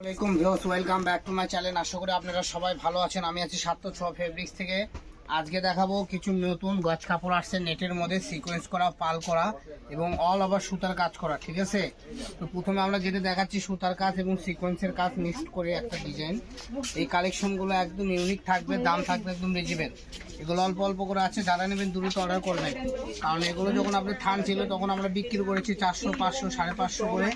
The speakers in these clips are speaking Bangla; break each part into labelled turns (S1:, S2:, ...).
S1: আসসালামাইকুম views welcome back to my channel. আশা করি আপনারা সবাই ভালো আছেন। আমি আছি সাত ছ ফেব্রিক্স থেকে। আজকে দেখাবো কিছু নতুন গজ কাপড় আসছে, নেটের মধ্যে সিকোয়েন্স করা, পাল করা এবং অল ওভার সুতার কাজ করা, ঠিক আছে? তো প্রথমে আমরা যেটা দেখাচ্ছি, সুতার কাজ এবং সিকোয়েন্সের কাজ মিক্সড করে একটা ডিজাইন এই কালেকশনগুলো একদম ইউনিক থাকবে, দাম থাকবে একদম রিজনেবল এগুলো অল্প অল্প করে আছে, যারা নেবেন দ্রুত অর্ডার করবেন। কারণ এগুলো যখন আপনি থান ছিল, তখন আমরা বিক্রি করেছি চারশো, পাঁচশো, সাড়ে পাঁচশো করে।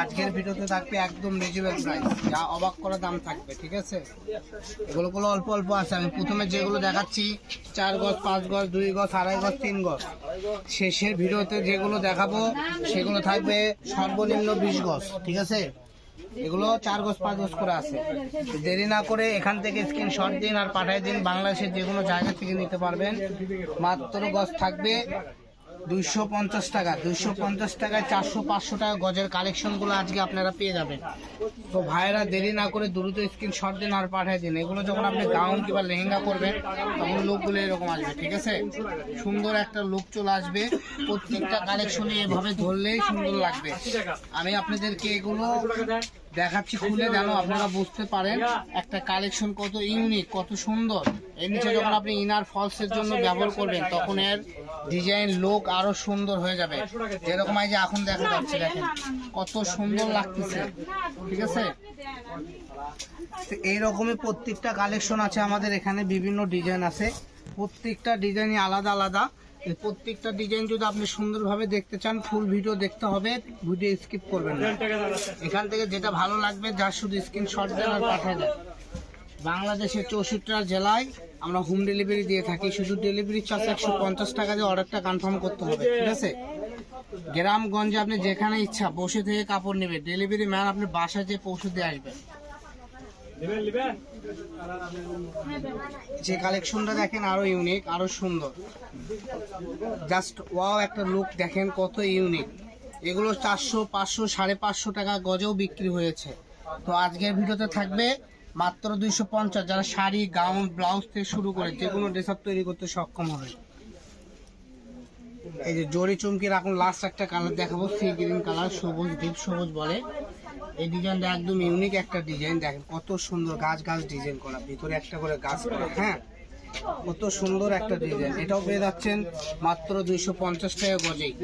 S1: আজকের ভিডিওতে থাকবে একদম রিজনেবল প্রাইস যা অবাক করা দাম থাকবে, ঠিক আছে? এগুলোগুলো অল্প অল্প আছে, আমি প্রথমে যেগুলো দেখাচ্ছি চার গজ, পাঁচ গজ, দুই গজ, আড়াই গজ, তিন গজ। শেষের ভিডিওতে যেগুলো দেখাবো, সেগুলো থাকবে সর্বনিম্ন বিশ গজ, ঠিক আছে? এগুলো চার গজ, পাঁচ গজ করে আছে। দেরি না করে এখান থেকে স্ক্রিনশট দিন আর পাঠায় দিন। বাংলাদেশের যে কোনো জায়গা থেকে নিতে পারবেন। মাত্র গজ থাকবে দুইশো পঞ্চাশ টাকা, দুইশো পঞ্চাশ টাকায় চারশো, পাঁচশো টাকা গজের কালেকশনগুলো আজকে আপনারা পেয়ে যাবেন। তো ভাইয়েরা দেরি না করে দ্রুত স্ক্রিনশট দিন আর পাঠিয়ে দিন। এগুলো যখন আপনি গাউন কিংবা লেহেঙ্গা করবেন তখন লুকগুলো এরকম আসবে, ঠিক আছে? সুন্দর একটা লুক চলে আসবে। প্রত্যেকটা কালেকশনে এভাবে ধরলেই সুন্দর লাগবে। আমি আপনাদেরকে এগুলো দেখাচ্ছি খুলে যেন আপনারা বুঝতে পারেন একটা কালেকশন কত ইউনিক কত সুন্দর। এর নিচে যখন আপনি ইনার ফলসের জন্য ব্যবহার করবেন তখন এর ডিজাইন লোক আরও সুন্দর হয়ে যাবে। যেরকম এই যে এখন দেখা যাচ্ছে দেখেন কত সুন্দর লাগতেছে। ঠিক আছে? তো এইরকমই প্রত্যেকটা কালেকশন আছে আমাদের এখানে বিভিন্ন ডিজাইন আছে। প্রত্যেকটা ডিজাইনই আলাদা আলাদা। প্রত্যেকটা ডিজাইন যদি আপনি সুন্দরভাবে দেখতে চান ফুল ভিডিও দেখতে হবে ভিডিও স্কিপ করবেন না। এখান থেকে যেটা ভালো লাগবে যার শুধু স্ক্রিনশট দেন আর পাঠিয়ে দেন। বাংলাদেশের চৌষট্টিটা জেলায় আমরা হোম ডেলিভারি দিয়ে থাকি। শুধু ডেলিভারি চার্জ একশো পঞ্চাশ টাকা দিয়ে অর্ডারটা কনফার্ম করতে হবে, ঠিক আছে? গ্রামগঞ্জে আপনি যেখানে ইচ্ছা বসে থেকে কাপড় নেবে ডেলিভারি ম্যান আপনি বাসায় যে পৌঁছে দিয়ে আসবে যে কালেকশনটা দেখেন আরও ইউনিক আরও সুন্দর। জাস্ট ওয়াও একটা লুক দেখেন কত ইউনিক এগুলো চারশো, পাঁচশো, সাড়ে পাঁচশো টাকা গজেও বিক্রি হয়েছে। তো আজকের ভিডিওতে থাকবে মাত্র দুইশো পঞ্চাশ। যারা শাড়ি, গাউন ব্লাউজ থেকে শুরু করে যে কোনো ড্রেস তৈরি করতে সক্ষম হবে। এই যে জরি চুমকির এখন লাস্ট একটা কালার দেখাবো সি গ্রিন কালার সবুজ ডিপ সবুজ বলে। এই ডিজাইনটা একদম ইউনিক একটা ডিজাইন দেখেন কত সুন্দর গাছ গাছ ডিজাইন করা, ভিতরে একটা করে গাছ করা হ্যাঁ? কত সুন্দর একটা ডিজাইন এটাও পেয়ে যাচ্ছেন মাত্র দুইশো পঞ্চাশ টাকা গজেই।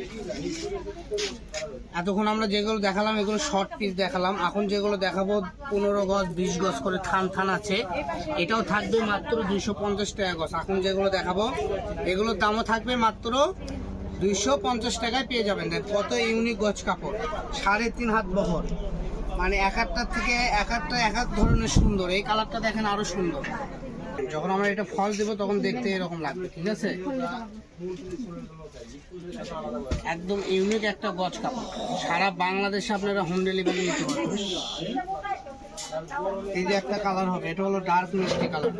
S1: এতক্ষণ আমরা যেগুলো দেখালাম, এগুলো শর্ট পিস দেখালাম। এখন যেগুলো দেখাবো, পনেরো গজ, বিশ গজ করে থান থান আছে। এটাও থাকবে মাত্র দুইশো পঞ্চাশ টাকা গজ। এখন যেগুলো দেখাবো, এগুলোর দামও থাকবে মাত্র দুইশো পঞ্চাশ টাকায় পেয়ে যাবেন। কত ইউনিক গজ কাপড়। সাড়ে তিন হাত বহর। মানে এক থেকে এক একটা এক এক ধরনের সুন্দর। এই কালারটা দেখেন আরও সুন্দর। যখন আমরা এটা ফল দেবো, তখন দেখতে এরকম লাগবে, ঠিক আছে? একদম ইউনিক একটা গজ কাপড়। সারা বাংলাদেশে আপনারা হোম ডেলিভারি নিতে পারবেন। এই যে একটা কালার হবে, এটা হলো ডার্ক মিষ্টি কালার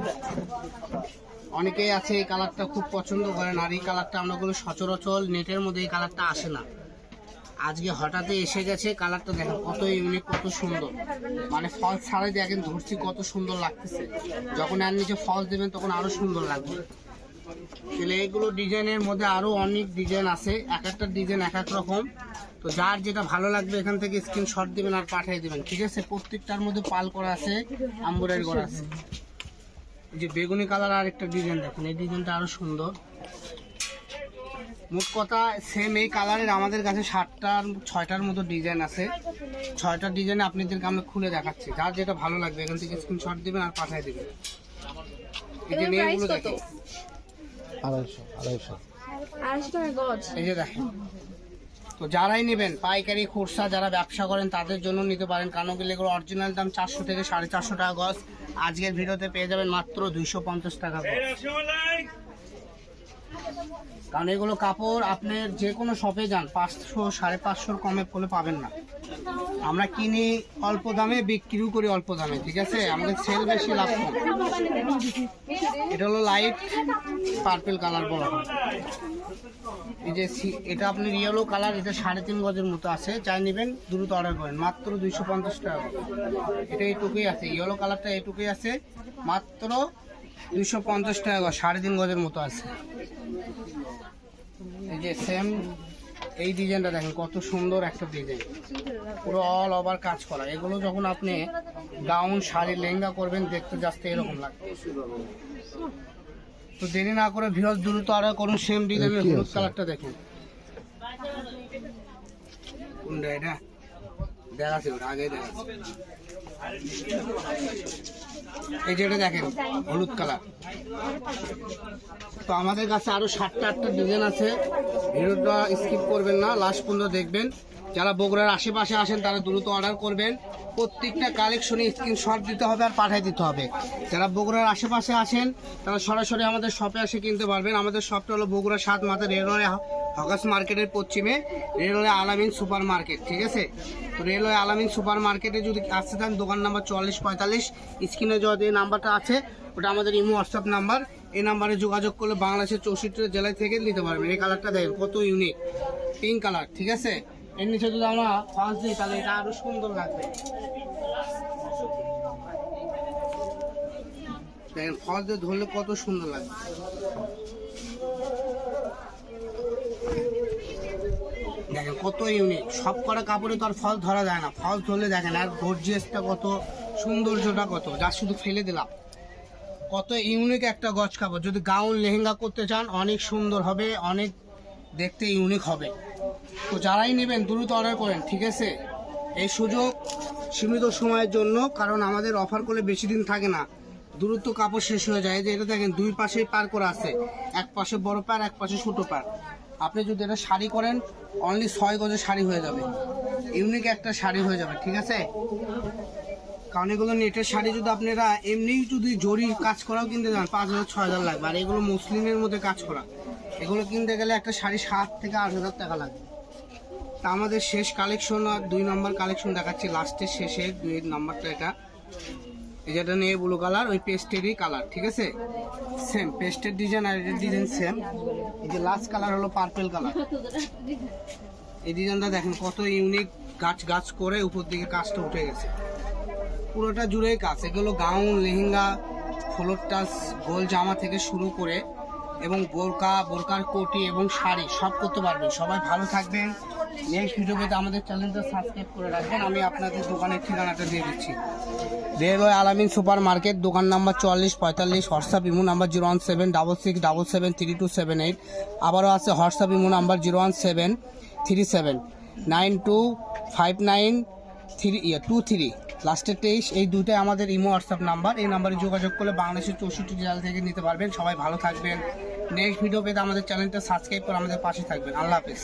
S1: অনেকেই আছে এই কালারটা খুব পছন্দ করেন, আর এই কালারটা আমরা কোনো সচরাচর নেটের মধ্যে এই কালারটা আসে না। আজকে হঠাৎই এসে গেছে কালারটা দেখেন কত ইউনিক কত সুন্দর। মানে ফল ছাড়াই দেখেন ধরছি কত সুন্দর লাগতেছে। যখন আর নিচে ফল দেবেন তখন আরও সুন্দর লাগবে। তাহলে এইগুলো ডিজাইনের মধ্যে আরও অনেক ডিজাইন আছে, এক একটা ডিজাইন এক এক রকম। তো যার যেটা ভালো লাগবে এখান থেকে স্ক্রিনশট দিবেন আর পাঠিয়ে দিবেন, ঠিক আছে? প্রত্যেকটার মধ্যে পাল করা আছে আম্বুরারি করা আছে। যে বেগুনি কালার আর একটা ডিজাইন দেখেন, এই ডিজাইনটা আরও সুন্দর। মোট কথা সেম এই কালারের আমাদের কাছে সাতটার ছয়টার মতো ডিজাইন আছে। ছয়টা ডিজাইন আপনাদেরকে আমরা খুলে দেখাচ্ছি। যার যেটা ভালো লাগবে এখান থেকে স্ক্রিনশট দেবেন আর পাঠিয়ে দিবেন। এই যে মেয়েগুলো দেখেন।
S2: আড়াইশো আড়াইশো।
S3: আড়াইশো টাকা গজ।
S1: এই যে দেখেন। তো যারাই নেবেন পাইকারি খুরসা যারা ব্যবসা করেন তাদের জন্য নিতে পারেন। কারণ এগুলো অরিজিনাল দাম চারশো থেকে সাড়ে চারশো টাকা গজ। আজকের ভিডিওতে পেয়ে যাবেন মাত্র দুইশো পঞ্চাশ টাকা গজ। কারণ এগুলো কাপড় আপনার যে কোনো শপে যান, পাঁচশো, সাড়ে পাঁচশোর কমে বলে পাবেন না। আমরা কিনি অল্প দামে, বিক্রিও করি অল্প দামে, ঠিক আছে? আমাদের সেল বেশি লাভ এটা হলো লাইট পার্পেল কালার বলা হয় এই যে এটা আপনি ইয়েলো কালার এটা সাড়ে তিন গজের মতো আছে। যাই নেবেন, দ্রুত অর্ডার করেন। মাত্র দুইশো পঞ্চাশ টাকা। এটা এইটুকুই আছে। ইয়েলো কালারটা এইটুকুই আছে। মাত্র দুইশো পঞ্চাশ টাকা গজ, সাড়ে তিন গজের মতো আছে। এই যে সেম এই ডিজাইনটা দেখেন কত সুন্দর একটা ডিজাইন পুরো অল ওভার কাজ করা। এগুলো যখন আপনি গাউন শাড়ি লেহেঙ্গা করবেন দেখতে জাস্ট এরকম লাগবে। তো দেরি না করে ভিউজ দ্রুত আর করুন সেম ডিজাইনের হলুদ কালারটা দেখুন। কোনটা এটা? দেখাচ্ছি ওটা আগে দেখাচ্ছি। এই যেটা দেখেন, হলুদ কালার। তো আমাদের কাছে আরও সাতটা আটটা ডিজাইন আছে। ভিডিওটা স্কিপ করবেন না, লাস্ট পর্যন্ত দেখবেন। যারা বগুড়ার আশেপাশে আসেন, তারা দ্রুত অর্ডার করবেন। প্রত্যেকটা কালেকশনে স্ক্রিনশট দিতে হবে আর পাঠিয়ে দিতে হবে। যারা বগুড়ার আশেপাশে আসেন, তারা সরাসরি আমাদের শপে এসে কিনতে পারবেন। আমাদের শপটা হলো বগুড়া সাত মাথা রেলওয়ে হকাস মার্কেটের পশ্চিমে রেলওয়ে আলামিন সুপার মার্কেট ঠিক আছে? তো রেলওয়ে আলামিন সুপার মার্কেটে যদি আসতে চান, দোকান নাম্বার চুয়াল্লিশ পঁয়তাল্লিশ, স্ক্রিনে যে নাম্বারটা আছে, ওটা আমাদের ইমো, হোয়াটসঅ্যাপ নাম্বার। এই নাম্বারে যোগাযোগ করলে বাংলাদেশের চৌষট্টি জেলায় থেকে নিতে পারবেন। এই কালারটা দেখেন, কত ইউনিক পিঙ্ক কালার, ঠিক আছে? এর নিচে যদি আমরা ফাঁস দিই, তাহলে এটা আরও সুন্দর লাগবে। দেখেন ফলস দিয়ে ধরলে কত সুন্দর লাগবে। দেখেন কত ইউনিক। সব কটা কাপড়ে তো আর ফল ধরা যায় না। ফল ধরলে দেখেন, আর গর্জিয়াসটা কত, সৌন্দর্যটা কত। যা শুধু ফেলে দিলাম। কত ইউনিক একটা গজ কাপড়। যদি গাউন লেহেঙ্গা করতে চান, অনেক সুন্দর হবে, অনেক দেখতে ইউনিক হবে। তো যারাই নেবেন, দ্রুত অর্ডার করেন, ঠিক আছে? এই সুযোগ সীমিত সময়ের জন্য, কারণ আমাদের অফার করলে বেশি দিন থাকে না। দ্রুত কাপড় শেষ হয়ে যায়। যে এটা দেখেন, দুই পাশেই পার করা আছে। এক পাশে বড় পার, এক পাশে ছোটো পার। আপনি যদি এটা শাড়ি করেন অনলি ছয় গজের শাড়ি হয়ে যাবে। ইউনিক একটা শাড়ি হয়ে যাবে, ঠিক আছে? কারণ এগুলো নেটের শাড়ি যদি আপনারা এমনি যদি জরির কাজ করাও কিনতে যান, পাঁচ হাজার, ছয় হাজার লাগবে। আর এগুলো মুসলিমের মধ্যে কাজ করা। এগুলো কিনতে গেলে একটা শাড়ি সাত থেকে আট হাজার টাকা লাগবে। তা আমাদের শেষ কালেকশন আর দুই নম্বর কালেকশন দেখাচ্ছি। লাস্টের শেষে দুই নম্বরটা এটা। এই যেটা নিয়ে ব্লু কালার ওই পেস্টেরই কালার ঠিক আছে? সেম পেস্টের ডিজাইন আর এটার ডিজাইন সেম এই যে লাস্ট কালার হলো পার্পেল কালার এই ডিজাইনটা দেখেন কত ইউনিক গাছ গাছ করে উপর দিকে কাজটা উঠে গেছে। পুরোটা জুড়েই কাজ। এগুলো গাউন লেহেঙ্গা ফ্লোর টাচ গোল জামা থেকে শুরু করে এবং বোরকা, বোরকার কোটি এবং শাড়ি, সব করতে পারবেন। সবাই ভালো থাকবেন। ভিডিও পেতে আমাদের চ্যানেলটা সাবস্ক্রাইব করে রাখবেন। আমি আপনাদের দোকানের ঠিকানাটা দিয়ে দিচ্ছি। রেলওয়ে আলামিন সুপার মার্কেট দোকান নাম্বার চুয়াল্লিশ, পঁয়তাল্লিশ, WhatsApp, imo number zero one seven double six double seven three two seven eight. আবারও আছে WhatsApp, imo number zero one seven three seven. Nine two five nine three ইয়ে টু থ্রি লাস্টের তেইশ, এই দুইটাই আমাদের ইমো হোয়াটসঅ্যাপ নাম্বার এই নাম্বারে যোগাযোগ করলে বাংলাদেশের চৌষট্টি জেলা থেকে নিতে পারবেন। সবাই ভালো থাকবেন। নেক্সট ভিডিও পেতে আমাদের চ্যানেলটা সাবস্ক্রাইব করে আমাদের পাশে থাকবেন। আল্লাহ হাফেজ।